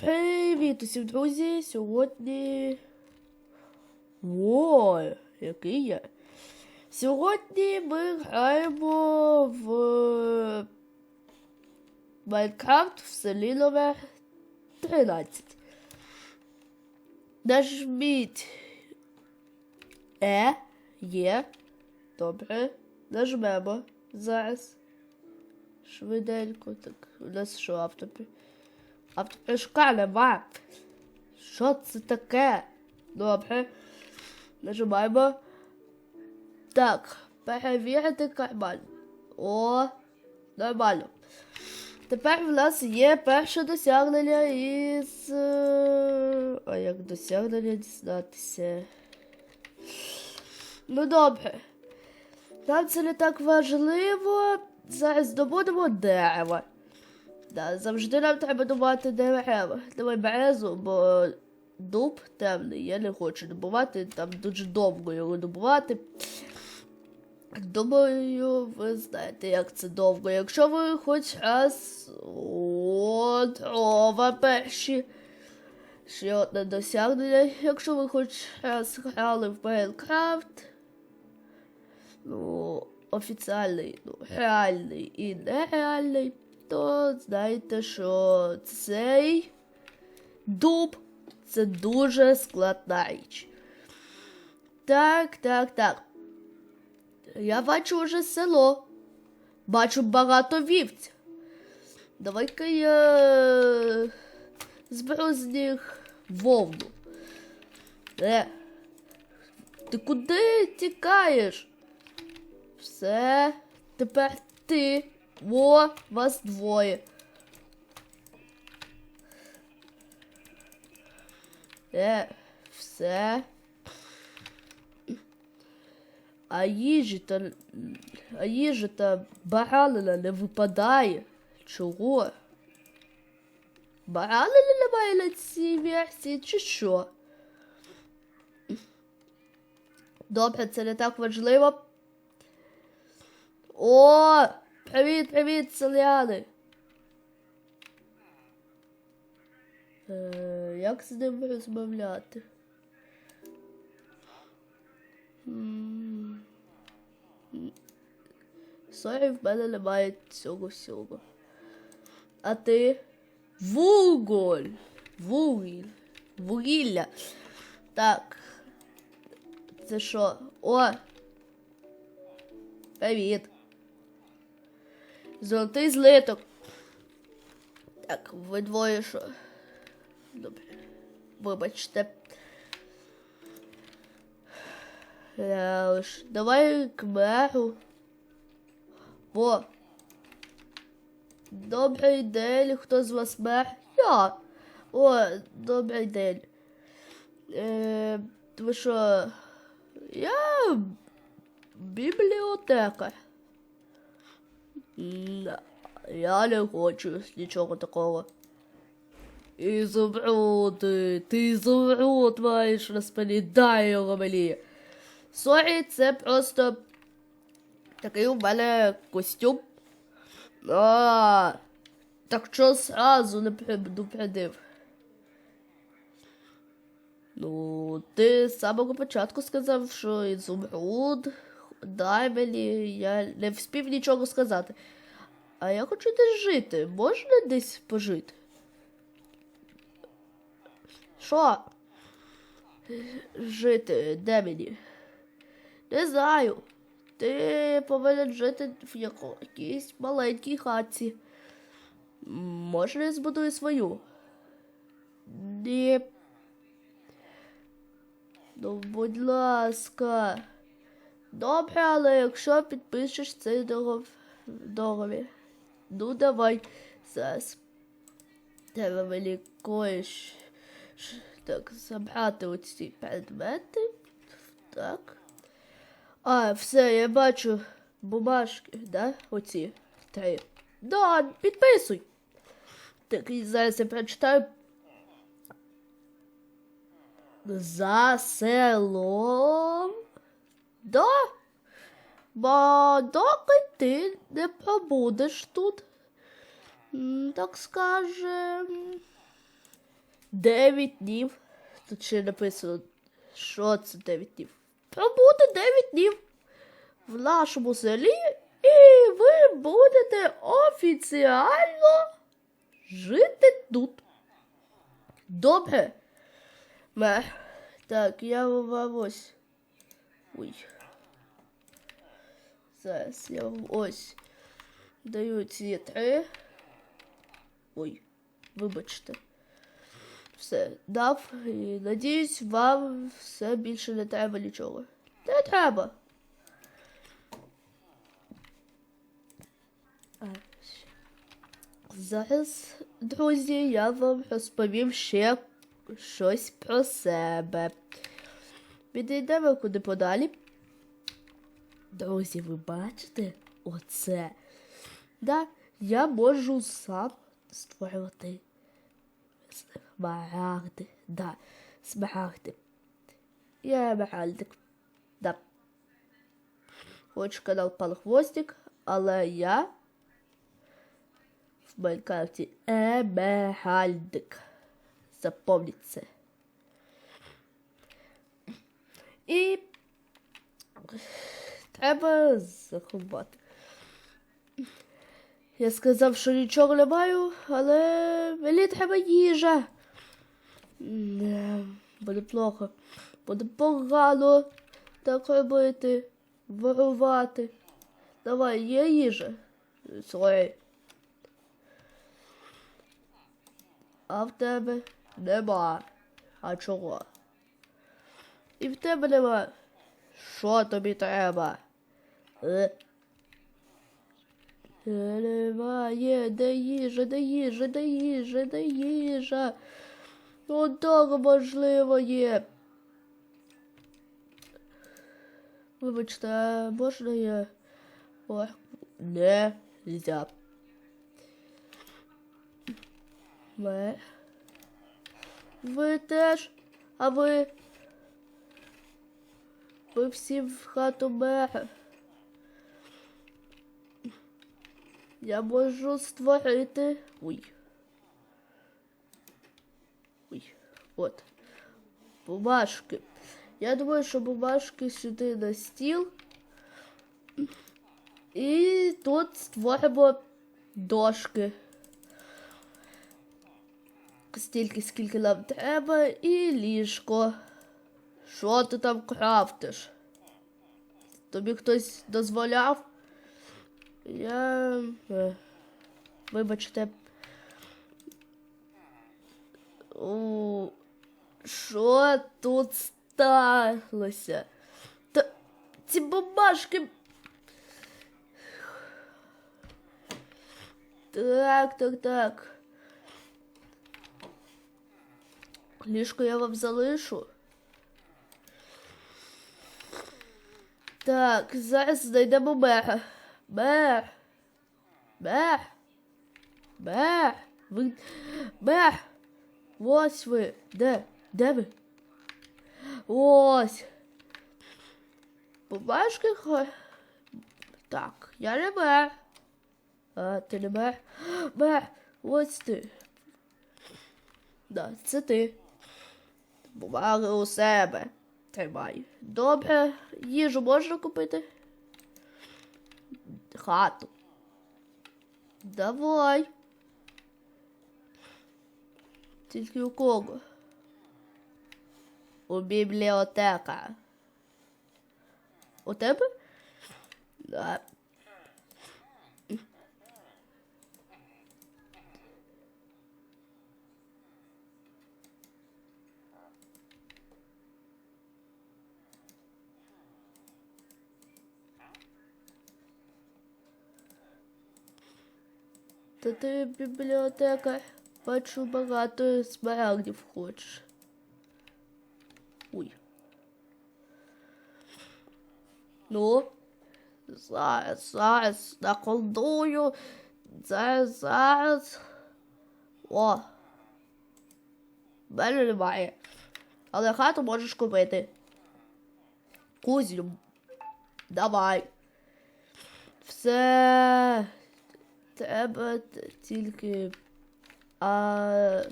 Привіт усім, друзі! Сьогодні. О, який я. Сьогодні ми граємо в Майнкрафт в селі номер 13. Нажміть Е, є. Добре. Нажмемо зараз. Швиденько. Так, у нас що автопі? Автопішка нема. Що це таке? Добре. Нажимаємо. Так, перевірити карман. О, нормально. Тепер в нас є перше досягнення із. е, А як досягнення дізнатися? Ну добре. Нам це не так важливо. Зараз добудемо дерево. Да, завжди нам треба добувати дерева. Давай березу, бо дуб темний, я не хочу добувати, там дуже довго його добувати. Думаю, ви знаєте, як це довго. Якщо ви хоч раз. О, дрова перші. Ще одне досягнення. Якщо ви хоч раз грали в Майнкрафт. Ну, офіціальний, ну, реальний і нереальний, то знаєте, що цей дуб це дуже складна річ. Так, так, так. Я бачу вже село. Бачу багато вівців. Давай-ка я зберу з них вовну. Е, ти куди тікаєш? Все, тепер ти. О, вас двоє. Е, все. А їжі та а їжі та баранина не випадає. Чого? Баранина немає на цій версії, чи що? Добре, це не так важливо. О! Привіт, привіт, селяни! Е, як з ним розмовляти? Сорі, в мене немає цього всього. А ти? Вуголь! Вугіль. Вугілля. Так. Це що? О! Привіт. Золотий злиток. Так, ви двоє що? Добре. Вибачте. Е, ж, Давай к меру. О. Добрий день. Хто з вас мер? Я. О, добрий день. Е, ви що? Я бібліотекар. Я не хочу нічого такого. Ізумруди, ти ізумруд маєш на спині, дай його мені. Сорі, це просто такий у мене костюм. А, так що зразу не предупредив. Ну, ти з самого початку сказав, що ізумруд, дай мені, я не вспів нічого сказати. А я хочу десь жити. Можна десь пожити? Що? Жити, де мені? Не знаю. Ти повинен жити в якійсь маленькій хатці. Може, я збудую свою? Ні. Ну, будь ласка. Добре, але якщо підпишеш цей догов... договір. Ну, давай. Зараз. Треба мені коїш. ш- Так, забрати оці предмети. Так. А, все, я бачу бумажки, да? Оці три. Да, підписуй. Так, і зараз я прочитаю. За селом. Да. Бо доки ти не пробудеш тут, так скажем. 9 днів. Тут ще написано, що це 9 днів. Пробуде 9 днів в нашому селі, і ви будете офіціально жити тут. Добре. Ме. Так, я вам ось. Ой. Зараз я вам ось даю ці три. Ой, вибачте. Все, дав. І надіюсь, вам все більше не треба нічого. Не треба. Зараз, друзі, я вам розповім ще щось про себе. Відійдемо куди подалі. Друзі, ви бачите оце? Да, я можу сам створювати смарагди. Да, смарагди. Я емеральдик. Да. Хоч канал Палхвостик, але я в Майнкрафті емеральдик. Запомніть це. І треба заховати. Я сказав, що нічого не маю, але мені треба їжа. Не, буде плохо. Буде погано так робити, ворувати. Давай, є їжа. Сорі. А в тебе нема. А чого? І в тебе нема. Що тобі треба? Немає, де їжа, де їжа, де їжа, де їжа. Ну так можливо є. Вибачте, можна я? Ой, не, нельзя. Ми. Ви теж, а ви? Ви всі в хату мера. Я можу створити. Ой. Ой, от. Бумажки. Я думаю, що бумажки сюди на стіл. І тут створимо дошки. Стільки, скільки нам треба, і ліжко. Що ти там крафтиш? Тобі хтось дозволяв? Я. е, Вибачте. У, Що тут сталося? Та ці бумажки. Так, так, так. Ліжко я вам залишу. Так, зараз знайдемо мера. Мер. Мер. Мер. Ви. Мер. Ось ви. Де? Де ви? Ось. Бумажки хо. Так, я не мер. А, ти не мер. Мер. Ось ти. Да, це ти. Бумаги у себе. Тримай. Добре, їжу можна купити? Хату. Давай. Тільки у кого? У бібліотека. У тебе? Да. Та ти бібліотека. Бачу багато смарагдів хочеш. Ой. Ну, зараз, зараз наколдую. Зараз, зараз. О. Мене немає. Але хату можеш купити. Кузю. Давай. Все. Треба тільки. А.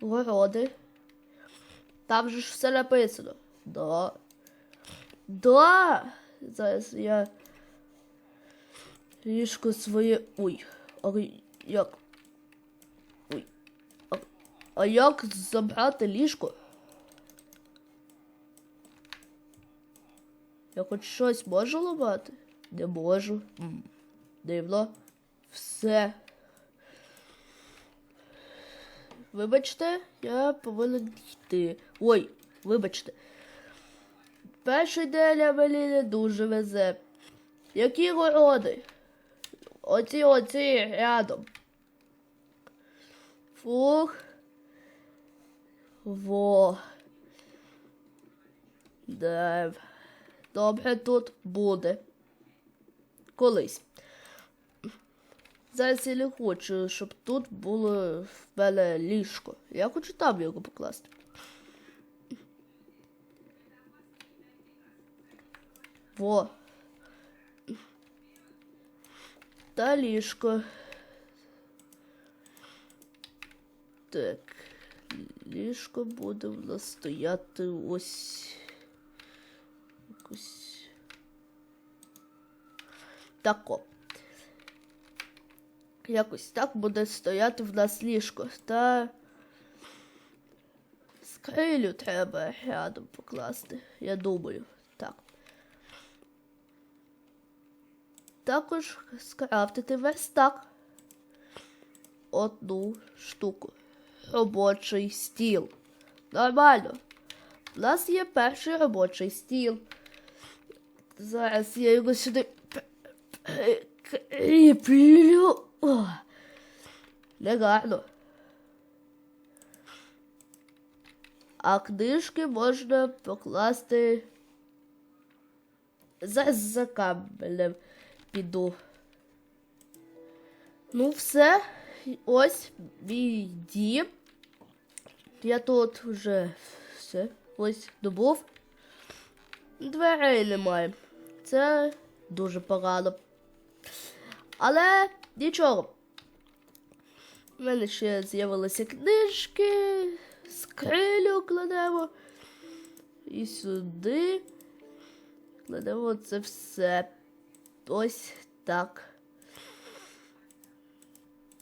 городи. Там же ж все написано. Да. Да. Зараз я ліжко своє. Ой. А як? Ой. А, а як забрати ліжко? Я хоч щось можу ламати? Не можу. Дивно. Все. Вибачте, я повинен йти. Ой, вибачте. Перший день мені не дуже везе. Які городи? Оці оці рядом. Фух. Во. Де. Добре тут буде. Колись. Зараз не хочу, щоб тут було в мене ліжко. Я хочу там його покласти. Во. Та ліжко. Так. Ліжко буде в нас стояти ось. Якось. Тако. Якось так буде стояти в нас ліжко. Та скрилю треба рядом покласти, я думаю. Так. Також скрафтити верстак. Одну штуку. Робочий стіл. Нормально. У нас є перший робочий стіл. Зараз я його сюди кріплю. О, Негарно. А книжки можна покласти за, за кабелем піду. Ну, все. Ось мій дім. Я тут вже все. Ось добув. Дверей немає. Це дуже погано. Але нічого. У мене ще з'явилися книжки, скрилю кладемо. І сюди кладемо це все. Ось так.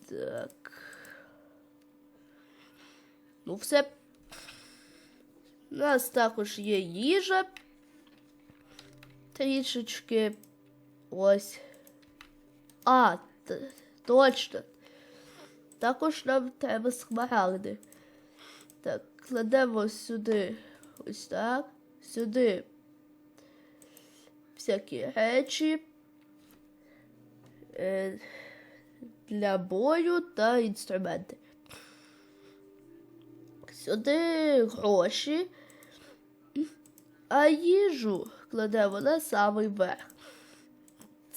Так. Ну, все. У нас також є їжа. Трішечки. Ось. А, точно. Також нам треба смарагди. Так, кладемо сюди. Ось так. Сюди. Всякі речі. Е, для бою та інструменти. Сюди гроші. А їжу кладемо на самий верх.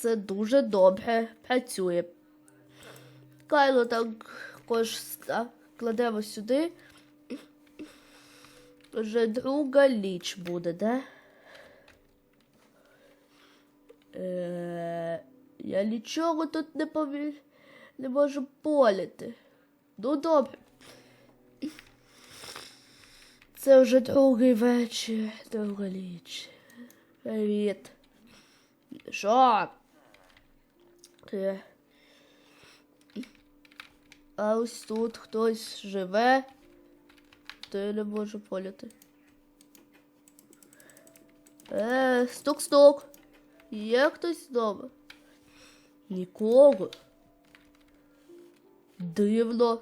Це дуже добре працює. Кайло також кладемо сюди. Вже друга ліч буде, да? Е, я нічого тут не пові... не можу поляти. Ну добре. Це вже другий вечір, друга ліч. Привіт. Що? Е. А ось тут хтось живе, то я не можу поляти. Е, стук-стук. Є хтось вдома? Нікого. Дивно.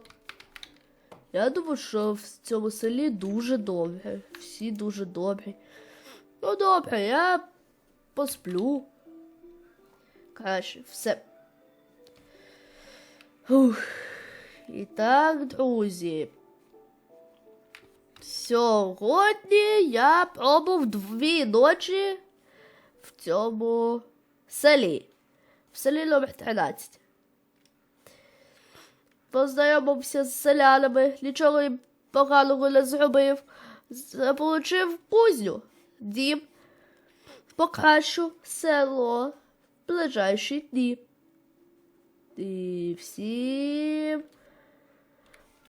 Я думаю, що в цьому селі дуже добре. Всі дуже добрі. Ну добре, я посплю. Краще, все. Ух. І так, друзі. Сьогодні я пробув дві ночі в цьому селі. В селі номер 13. Познайомився з селянами, нічого їм поганого не зробив. Заполучив кузню, дім, покращу село в ближайші дні. І всім